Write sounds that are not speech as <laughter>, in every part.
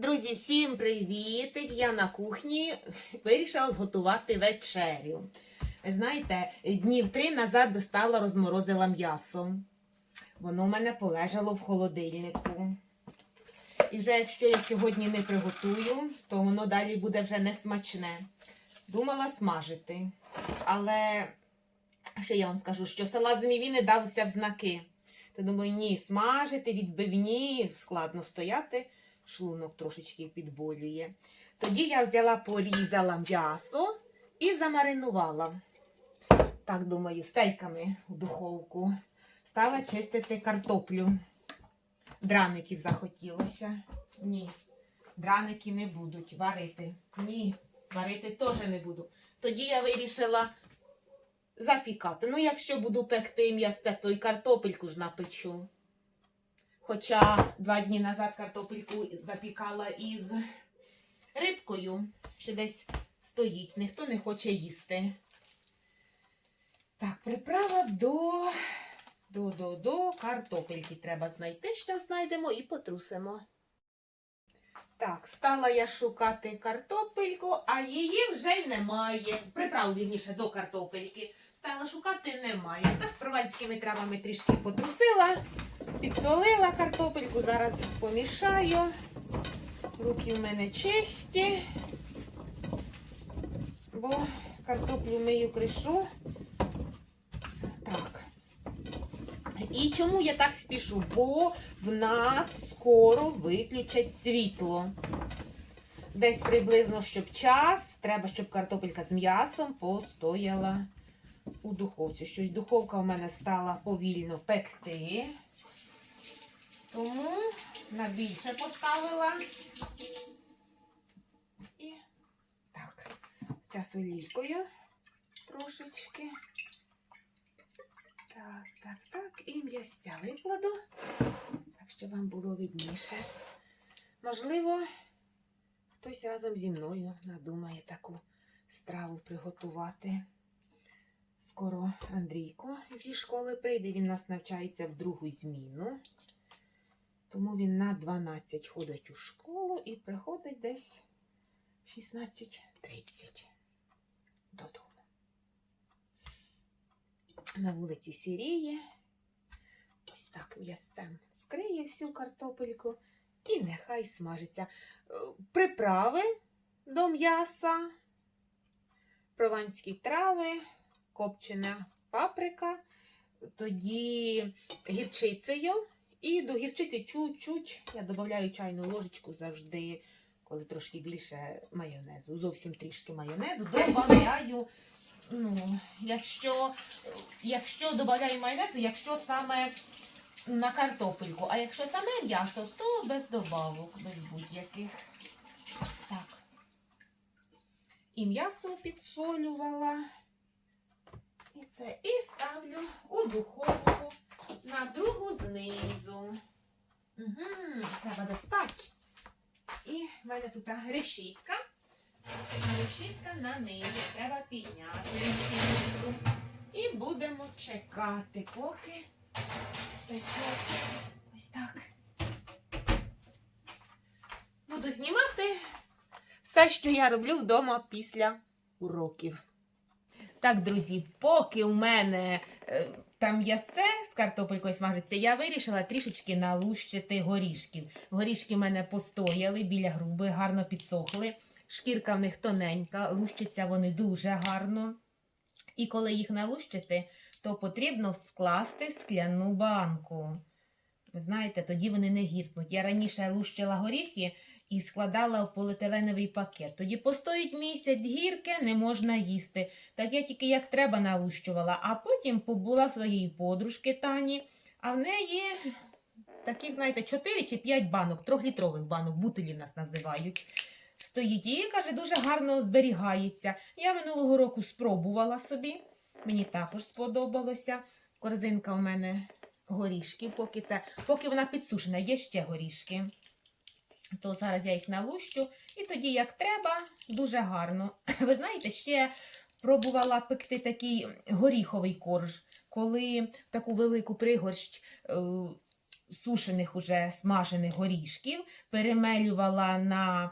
Друзі, всім привіт! Я на кухні вирішила зготувати вечерю. Знаєте, днів три назад достала, розморозила м'ясо. Воно в мене полежало в холодильнику. І вже якщо я сьогодні не приготую, то воно далі буде вже не смачне. Думала смажити. Але ще я вам скажу, що салат з мівіни дався в знаки. То думаю, ні, смажити, відбивні, складно стояти шлунок трошечки підболює. Тоді я взяла, порізала м'ясо і замаринувала. Так, думаю, стейками у духовку. Стала чистити картоплю. Драників захотілося. Ні, драники не будуть варити. Ні, варити теж не буду. Тоді я вирішила запікати. Ну, якщо буду пекти м'ясце, то й картопельку ж напечу. Хоча два дні назад картопельку запікала із рибкою, ще десь стоїть, ніхто не хоче їсти. Так, приправа до, до, до, до картопельки треба знайти. Ще знайдемо і потрусимо. Так, стала я шукати картопельку, а її вже й немає. Приправу, вірніше, до картопельки. Стала шукати, немає. Так, прованськими травами трішки потрусила. Підсолила картопельку, зараз помішаю. Руки в мене чисті, бо картоплю мию кришу. Так. І чому я так спішу? Бо в нас скоро виключать світло. Десь приблизно, щоб час, треба, щоб картопелька з м'ясом постояла у духовці. Щось духовка в мене стала повільно пекти. Тому на більше поставила. І так, зараз олійкою трошечки. Так, так, так. І м'ястя викладу, так, щоб вам було видніше. Можливо, хтось разом зі мною надумає таку страву приготувати. Скоро Андрійко зі школи прийде, він нас навчається в другу зміну. Тому він на 12 ходить у школу і приходить десь 16.30 додому. На вулиці Сіріє. Ось так м'ясцем скриє всю картопельку і нехай смажиться. Е, Приправи до м'яса, прованські трави, копчена паприка, тоді гірчицею. І до гірчиці чуть-чуть я додаю чайну ложечку завжди, коли трошки більше майонезу. Зовсім трішки майонезу. Добавляю, ну, якщо, якщо додаю майонезу, якщо саме на картопельку, а якщо саме м'ясо, то без добавок, без будь-яких. Так. І м'ясо підсолювала. І це і ставлю у духовку на другу знизу. Угу, треба достати. І в мене тут решітка. Решітка на низу. Треба підняти решітку. І будемо чекати, поки пече. Ось так. Буду знімати все, що я роблю вдома після уроків. Так, друзі, поки у мене е, там ясе з картопелькою смажиться, я вирішила трішечки налущити горішків. Горішки в мене постояли біля груби, гарно підсохли. Шкірка в них тоненька, лущаться вони дуже гарно. І коли їх налущити, то потрібно скласти скляну банку. Ви знаєте, тоді вони не гіркнуть. Я раніше лущила горіхи і складала в поліетиленовий пакет. Тоді постоїть місяць гірке, не можна їсти. Так я тільки як треба налущувала, а потім побула своєї подружки Тані, а в неї таких, знаєте, 4 чи 5 банок, трьохлітрових банок, бутилів нас називають. Стоїть і каже, дуже гарно зберігається. Я минулого року спробувала собі. Мені також сподобалося. Корзинка у мене горішки, поки це, поки вона підсушена, є ще горішки. То зараз я їх налущу. І тоді, як треба, дуже гарно. <clears throat> Ви знаєте, ще пробувала пекти такий горіховий корж, коли таку велику пригорщ е, сушених уже смажених горішків, перемелювала на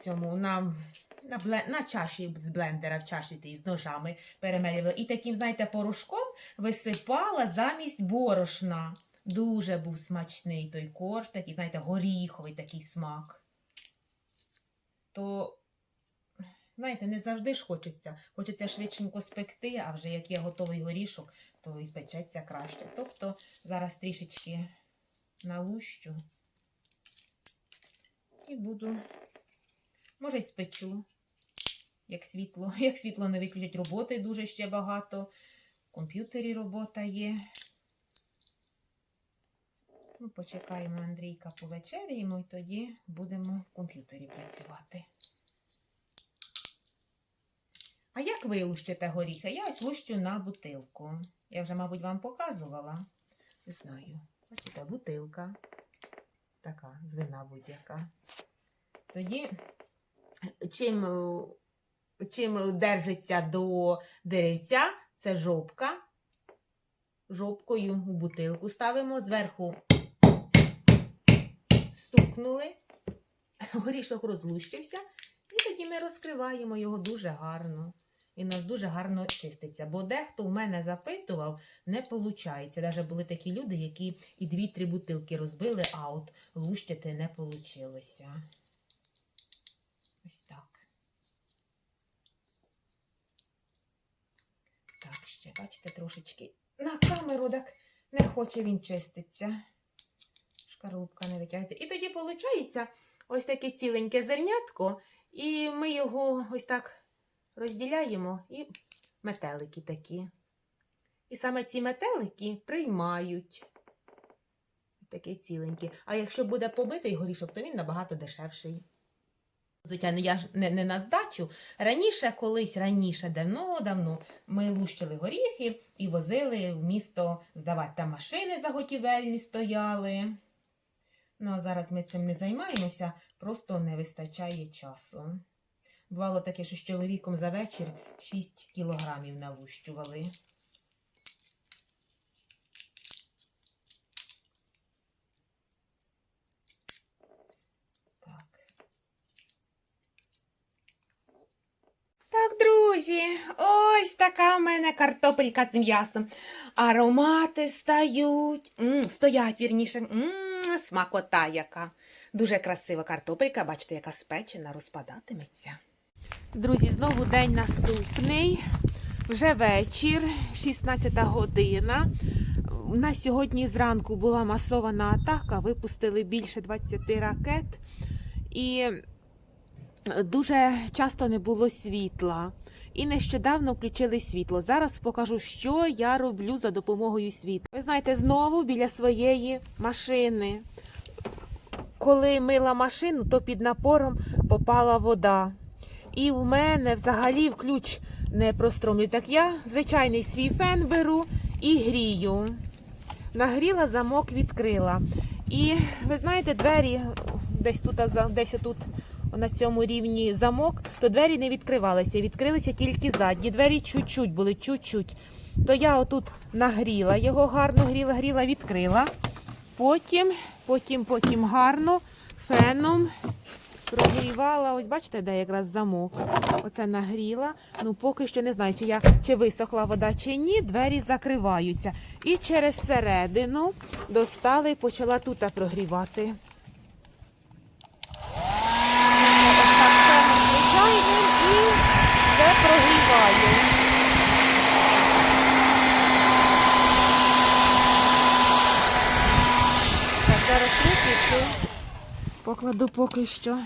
цьому на, на, бле, на чаші з блендера, в чаші тій з ножами перемелювала. І таким, знаєте, порошком висипала замість борошна. Дуже був смачний той корж, такий, знаєте, горіховий такий смак. То, знаєте, не завжди ж хочеться. Хочеться швидшенько спекти, а вже як є готовий горішок, то і спечеться краще. Тобто зараз трішечки налущу і буду, може, й спечу, як світло. <laughs> Як світло не виключать роботи дуже ще багато. В комп'ютері робота є. Ну, почекаємо Андрійка повечеряємо і тоді будемо в комп'ютері працювати. А як ви лущите горіхи? Я ось лущу на бутилку. Я вже, мабуть, вам показувала. Не знаю. Бачите, бутилка. Така, з вина будь-яка. Тоді, чим, чим держиться до деревця, це жопка. Жопкою у бутилку ставимо, зверху стукнули, <laughs> горішок розлущився, і тоді ми розкриваємо його дуже гарно. І нас дуже гарно чиститься. Бо дехто у мене запитував, не виходить. Навіть були такі люди, які і дві-три бутилки розбили, а от лущити не вийшло. Ось так. Так, ще, бачите, трошечки на камеру, так не хоче він чиститься. Шкарлупка не витягується. І тоді виходить ось таке ціленьке зернятко, і ми його ось так розділяємо і метелики такі. І саме ці метелики приймають таке ціленьке. А якщо буде побитий горішок, то він набагато дешевший. Звичайно, я ж не, не на здачу. Раніше, колись раніше, давно-давно, ми лущили горіхи і возили в місто здавати. Там машини заготівельні стояли. Ну, а зараз ми цим не займаємося, просто не вистачає часу. Бувало таке, що з чоловіком за вечір 6 кілограмів налущували. Так. Так, друзі, ось така в мене картопелька з м'ясом. Аромати стають, м, стоять вірніше. М, смакота яка. Дуже красива картопелька, бачите, яка спечена, розпадатиметься. Друзі, знову день наступний. Вже вечір, 16 година. У нас сьогодні зранку була масована атака, випустили більше 20 ракет. І дуже часто не було світла. І нещодавно включили світло. Зараз покажу, що я роблю за допомогою світла. Ви знаєте, знову біля своєї машини. Коли мила машину, то під напором попала вода. І в мене взагалі в ключ не простромлює. Так я звичайний свій фен беру і грію. Нагріла, замок відкрила. І ви знаєте, двері десь тут, десь тут на цьому рівні замок, то двері не відкривалися. Відкрилися тільки задні. Двері чуть-чуть були, чуть-чуть. То я отут нагріла його, гарно гріла, гріла, відкрила. Потім, потім, потім гарно феном прогрівала. Ось бачите, де якраз замок. Оце нагріла. Ну, поки що не знаю, чи я чи висохла вода, чи ні. Двері закриваються. І через середину достали, почала тут прогрівати. Ось так феном звичайним і все прогріваю. Так, зараз виключу. Покладу поки що.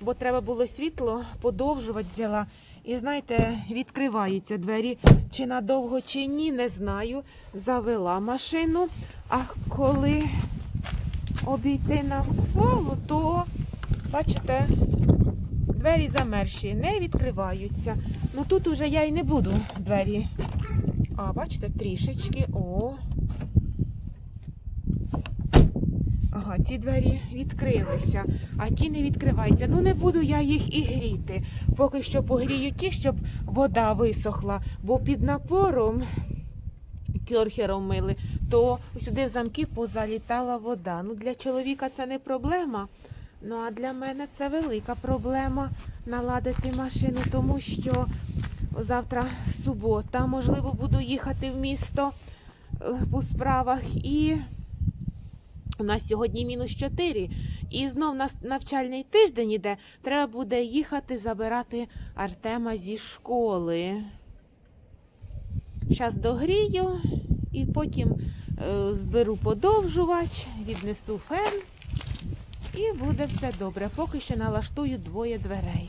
Бо треба було світло, подовжувати взяла. І знаєте, відкриваються двері. Чи надовго, чи ні, не знаю. Завела машину. А коли обійти навколо, то, бачите, двері замерші, не відкриваються. Ну тут уже я й не буду двері. А, бачите, трішечки. О. Ага, ці двері відкрилися, а ті не відкриваються. Ну не буду я їх і гріти. Поки що погрію ті, щоб вода висохла, бо під напором кьорхером мили, то сюди замки позалітала вода. Ну, для чоловіка це не проблема. Ну а для мене це велика проблема наладити машину, тому що завтра субота, можливо, буду їхати в місто е, по справах і. У нас сьогодні мінус 4. І знов нас навчальний тиждень іде. Треба буде їхати забирати Артема зі школи. Зараз догрію і потім е, зберу подовжувач, віднесу фен і буде все добре. Поки що налаштую двоє дверей.